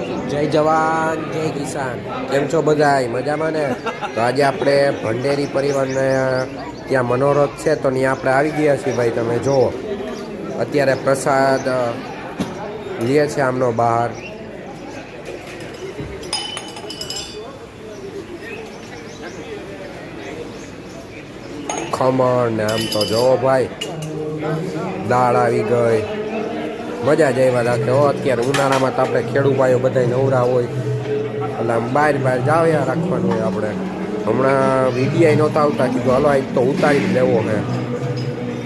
જય જવાન, જય કિસાન. કેમ છો બધાય? મજામાં ને? તો આજે આપણે ભંડેરી પરિવારને ત્યાં મનોરથ છે તો ત્યાં આપણે આવી ગયા છીએ ભાઈ, તમે જુઓ. અત્યારે પ્રસાદ લઈએ છે આમનો બહાર. ખમણ ને આમ તો જુઓ ભાઈ, દાળ આવી ગઈ. મજા જ આવ્યા રાખે હો, અત્યારે ઉનાળામાં તો આપણે ભાઈઓ બધા નવરા હોય. એટલે આમ બહાર બહાર જાવ્યા રાખવાનું હોય આપણે. હમણાં વીડિયા નહોતા આવતા, કીધું, હાલો, આજ તો ઉતારી જ લેવો હે.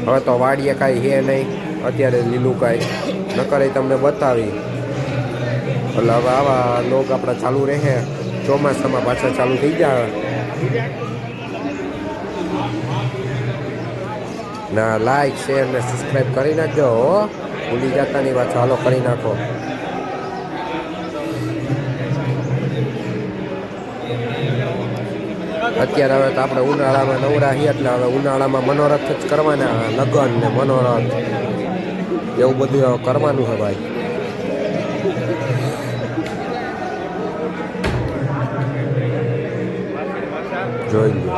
હવે તો વાડીએ કાંઈ હે નહીં, અત્યારે લીલું કાંઈ. નકર તમને બતાવી. એટલે હવે આવા લોક આપણા ચાલુ રહે. ચોમાસામાં પાછા ચાલુ થઈ જાય ના લાઈક શેર ને સબસ્ક્રાઈબ કરી નાખજો ભૂલી જતા ની વાત હાલો કરી નાખો. અત્યારે હવે તો આપણે ઉનાળામાં નવરા છીએ એટલે હવે ઉનાળામાં મનોરથ જ કરવાના લગ્ન ને મનોરથ. એવું બધું કરવાનું છે ભાઈ. જોઈ લો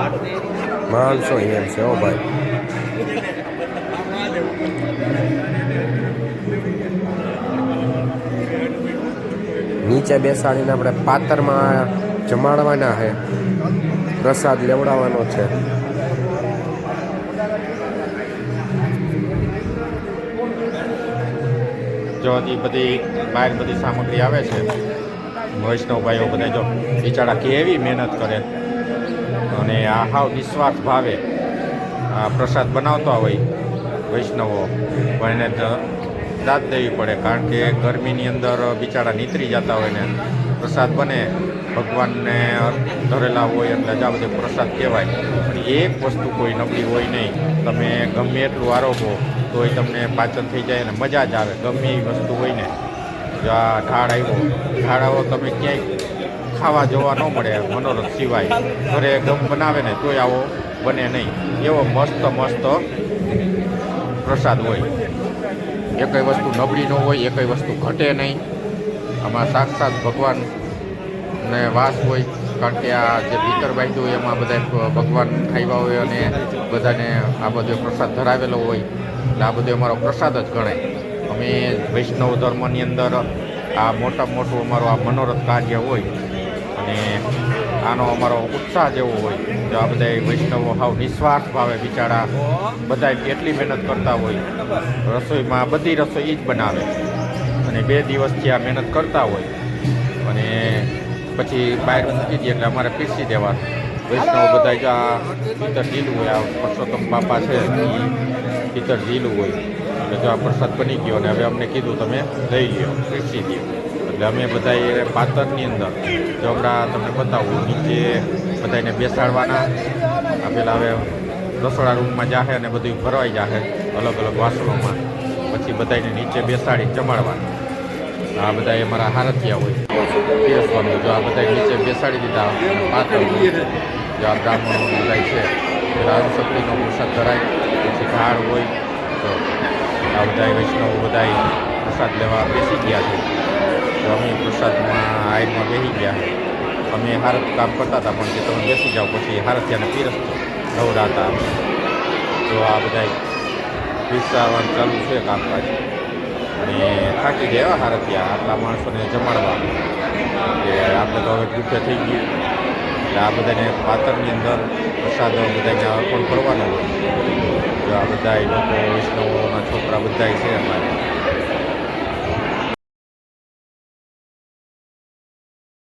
માણસો એમ છે હો ભાઈ. નીચે બેસાડીને આપણે પાતરમાં જમાડવાના છે. પ્રસાદ લેવડાવવાનો છે. જો હજી બધી બહાર બધી સામગ્રી આવે છે વૈષ્ણવ ભાઈઓ બધા જો બિચારા કેવી મહેનત કરે. અને આ હાવ નિસ્વાર્થ ભાવે આ પ્રસાદ બનાવતા હોય વૈષ્ણવો. પણ એને દાદ દેવી પડે, કારણ કે ગરમીની અંદર બિચારા નીતરી જતા હોય ને, પ્રસાદ બને, ભગવાનને ધરેલા હોય એટલે જ આ બધે પ્રસાદ કહેવાય. પણ એક વસ્તુ કોઈ નબળી હોય નહીં. તમે ગમે એટલું આરોગો, તોય તમને પાચન થઈ જાય અને મજા જ આવે. ગમે એવી વસ્તુ હોય ને, જો આ ઢાળ આવ્યો ઢાળ આવો તમે ક્યાંય ખાવા જોવા ન મળે મનોરથ સિવાય. ઘરે ગમ બનાવે ને, તોય આવો બને નહીં. એવો મસ્ત મસ્ત પ્રસાદ હોય. એકઈ વસ્તુ નબળી ન હોય, એકય વસ્તુ ઘટે નહીં. આમાં સાક્ષાત ભગવાન ને વાસ હોય, કારણ કે આ જે ભીતર બાંધ્યું હોય એમાં બધા ભગવાન ખાઈવા હોય અને બધાને આ બધો પ્રસાદ ધરાવેલો હોય. એટલે આ બધો અમારો પ્રસાદ જ ગણાય. અમે વૈષ્ણવ ધર્મની અંદર આ મોટા મોટું અમારું આ મનોરથ કાર્ય હોય. અને આનો અમારો ઉત્સાહ જેવો હોય જો આ બધા વૈષ્ણવો હાવ નિસ્વાર્થ ભાવે બિચારા બધા એટલી મહેનત કરતા હોય. રસોઈમાં બધી રસોઈ જ બનાવે. અને બે દિવસથી આ મહેનત કરતા હોય. અને પછી બહાર મૂકી દઈએ એટલે અમારે પીસી દેવાનું. વૈષ્ણવ બધા જ આ પિત્તર ઢીલું હોય, આ પરસોત્તમ બાપા છે પિત્તર ઢીલું હોય. એટલે જો આ પ્રસાદ બની ગયો અને હવે અમને કીધું તમે લઈ લ્યો પીસી દો એટલે અમે બધા એ પાતરની અંદર, જો તમને બતાવું, નીચે બધાને બેસાડવાના. આ પેલા હવે રસોડા રૂમમાં જાહે અને બધું ભરવાઈ જાહે, અલગ અલગ વાસણોમાં. પછી બધાને નીચે બેસાડી જમાડવાના આ બધા અમારા હારથિયા હોય. પીરસવાનું જો આ બધા નીચે બેસાડી દીધા પાત્ર જો આ બ્રાહ્મણો બધા છે, પેલા અનુશક્તિનો પ્રસાદ ધરાય, પછી ઢાળ હોય, તો આ બધા વૈષ્ણવો બધા પ્રસાદ લેવા બેસી ગયા છે. તો અમે પ્રસાદમાં આયરમાં બેસી ગયા. અમે હારત કામ કરતા હતા, પણ કે તમે બેસી જાઓ પછી હારથિયાને પીરસતો. નવરાતા તો આ બધા પીરસાવાનું ચાલુ છે કામકાજ. અને થાકી ગયા હાર હારથિયા આટલા માણસોને જમાડવા. કે આપણે તો હવે ગુફે થઈ ગયું. એટલે આ બધાને પાત્રની અંદર પ્રસાદ બધાને અર્પણ કરવાનો હોય. તો આ બધા લોકો વૈષ્ણવોના છોકરા બધા છે અમારે.